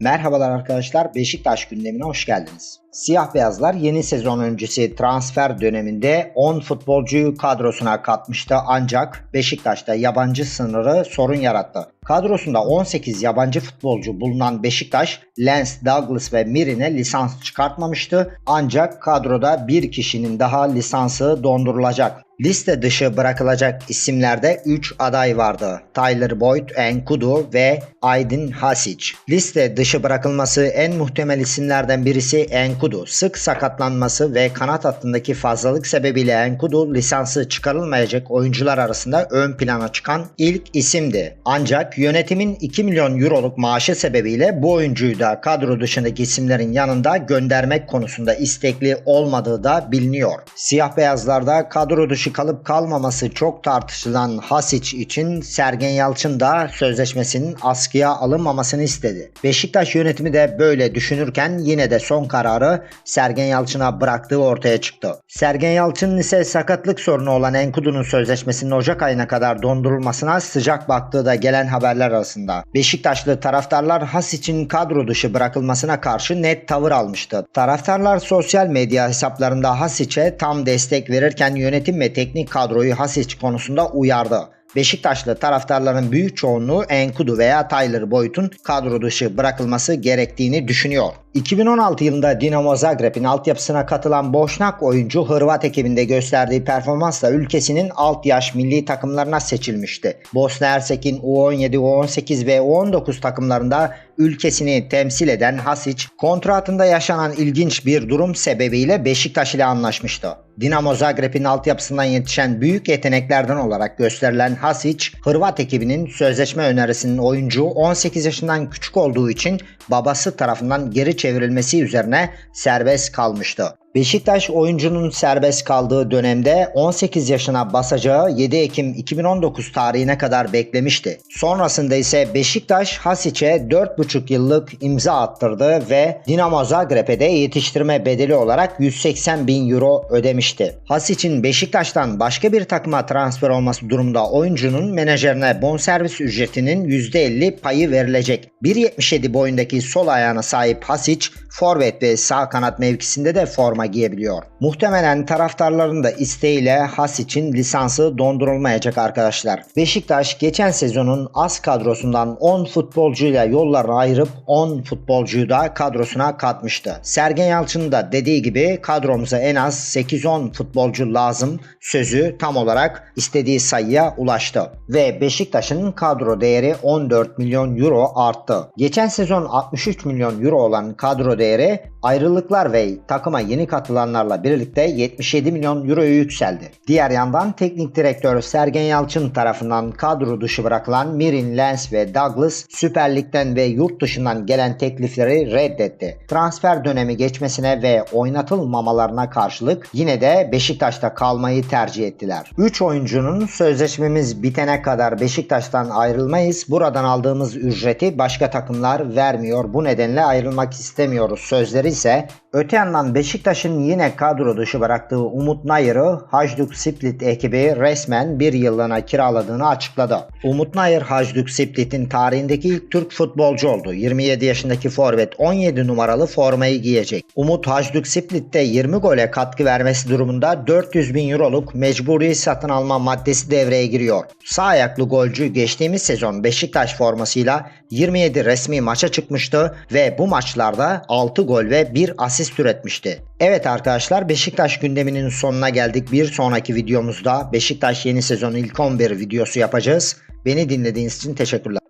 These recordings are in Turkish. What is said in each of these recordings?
Merhabalar arkadaşlar, Beşiktaş gündemine hoş geldiniz. Siyah beyazlar yeni sezon öncesi transfer döneminde 10 futbolcuyu kadrosuna katmıştı ancak Beşiktaş'ta yabancı sınırı sorun yarattı. Kadrosunda 18 yabancı futbolcu bulunan Beşiktaş, Lance Douglas ve Mirin'e lisans çıkartmamıştı ancak kadroda bir kişinin daha lisansı dondurulacak. Liste dışı bırakılacak isimlerde 3 aday vardı. Tyler Boyd, Enkudu ve Aydin Hasic. Liste dışı bırakılması en muhtemel isimlerden birisi Enkudu. Sık sakatlanması ve kanat hattındaki fazlalık sebebiyle Enkudu lisansı çıkarılmayacak oyuncular arasında ön plana çıkan ilk isimdi. Ancak yönetimin 2 milyon euroluk maaşı sebebiyle bu oyuncuyu da kadro dışındaki isimlerin yanında göndermek konusunda istekli olmadığı da biliniyor. Siyah beyazlarda kadro dışı kalıp kalmaması çok tartışılan Hasic için Sergen Yalçın da sözleşmesinin askıya alınmamasını istedi. Beşiktaş yönetimi de böyle düşünürken yine de son kararı Sergen Yalçın'a bıraktığı ortaya çıktı. Sergen Yalçın'ın ise sakatlık sorunu olan Enkudu'nun sözleşmesinin Ocak ayına kadar dondurulmasına sıcak baktığı da gelen haberler arasında. Beşiktaşlı taraftarlar Hasic'in kadro dışı bırakılmasına karşı net tavır almıştı. Taraftarlar sosyal medya hesaplarında Hasic'e tam destek verirken yönetim ve teknik kadroyu Hasic konusunda uyardı. Beşiktaşlı taraftarların büyük çoğunluğu Enkudu veya Tyler Boyd'un kadro dışı bırakılması gerektiğini düşünüyor. 2016 yılında Dinamo Zagreb'in altyapısına katılan Boşnak oyuncu Hırvat ekibinde gösterdiği performansla ülkesinin alt yaş milli takımlarına seçilmişti. Bosna Hersek'in U17, U18 ve U19 takımlarında ülkesini temsil eden Hasic kontratında yaşanan ilginç bir durum sebebiyle Beşiktaş ile anlaşmıştı. Dinamo Zagreb'in altyapısından yetişen büyük yeteneklerden olarak gösterilen Hasic, Hırvat ekibinin sözleşme önerisinin oyuncu 18 yaşından küçük olduğu için babası tarafından geri çevrilmesi üzerine serbest kalmıştı. Beşiktaş oyuncunun serbest kaldığı dönemde 18 yaşına basacağı 7 Ekim 2019 tarihine kadar beklemişti. Sonrasında ise Beşiktaş Hasic'e 4,5 yıllık imza attırdı ve Dinamo Zagreb'e yetiştirme bedeli olarak 180 bin euro ödemişti. Hasic'in Beşiktaş'tan başka bir takıma transfer olması durumunda oyuncunun menajerine bonservis ücretinin %50 payı verilecek. 1.77 boyundaki sol ayağına sahip Hasic, forvet ve sağ kanat mevkisinde de forma giyebiliyor. Muhtemelen taraftarların da isteğiyle Has için lisansı dondurulmayacak arkadaşlar. Beşiktaş geçen sezonun az kadrosundan 10 futbolcuyla yollarını ayırıp 10 futbolcuyu da kadrosuna katmıştı. Sergen Yalçın da dediği gibi kadromuza en az 8-10 futbolcu lazım sözü tam olarak istediği sayıya ulaştı. Ve Beşiktaş'ın kadro değeri 14 milyon euro arttı. Geçen sezon 63 milyon euro olan kadro değeri ayrılıklar ve takıma yeni katılanlarla birlikte 77 milyon euroya yükseldi. Diğer yandan teknik direktör Sergen Yalçın tarafından kadro dışı bırakılan Mirin, Lens ve Douglas Süper Lig'den ve yurt dışından gelen teklifleri reddetti. Transfer dönemi geçmesine ve oynatılmamalarına karşılık yine de Beşiktaş'ta kalmayı tercih ettiler. 3 oyuncunun sözleşmemiz bitene kadar Beşiktaş'tan ayrılmayız. Buradan aldığımız ücreti başka takımlar vermiyor. Bu nedenle ayrılmak istemiyoruz sözleri ise öte yandan Beşiktaş'ın Beşiktaş'ın yine kadro dışı bıraktığı Umut Nayır'ı Hajduk Split ekibi resmen bir yıllığına kiraladığını açıkladı. Umut Nayır Hajduk Split'in tarihindeki ilk Türk futbolcu oldu. 27 yaşındaki forvet 17 numaralı formayı giyecek. Umut Hajduk Split'te 20 gole katkı vermesi durumunda 400 bin euroluk mecburi satın alma maddesi devreye giriyor. Sağ ayaklı golcü geçtiğimiz sezon Beşiktaş formasıyla 27 resmi maça çıkmıştı ve bu maçlarda 6 gol ve 1 asist üretmişti. Evet arkadaşlar Beşiktaş gündeminin sonuna geldik. Bir sonraki videomuzda Beşiktaş yeni sezon ilk 11 videosu yapacağız. Beni dinlediğiniz için teşekkürler.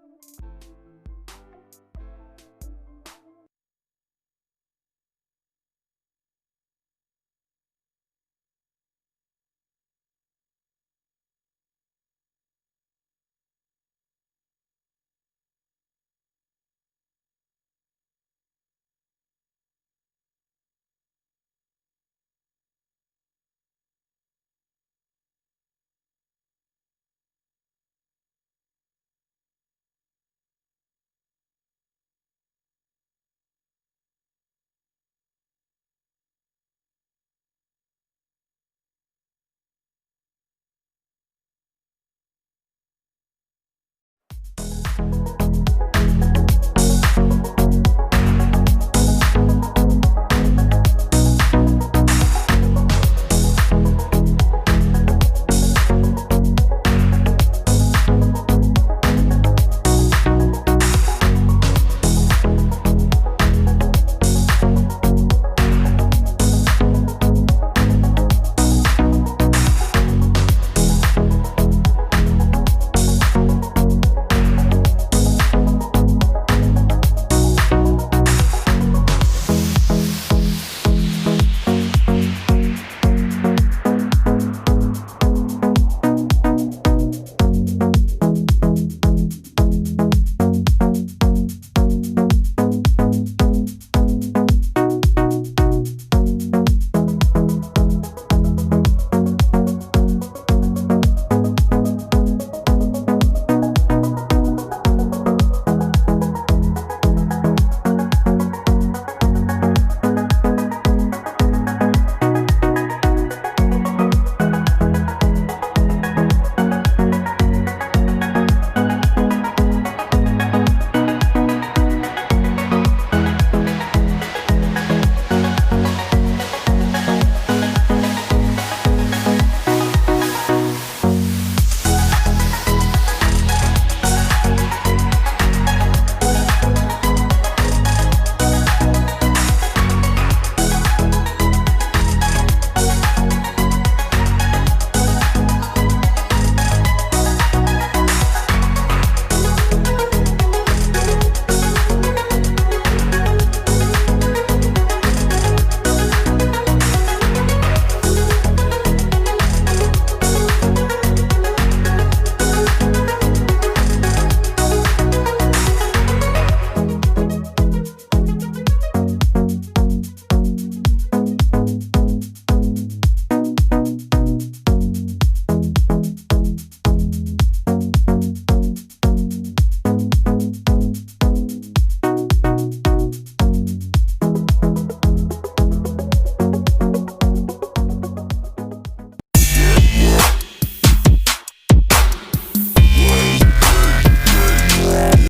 you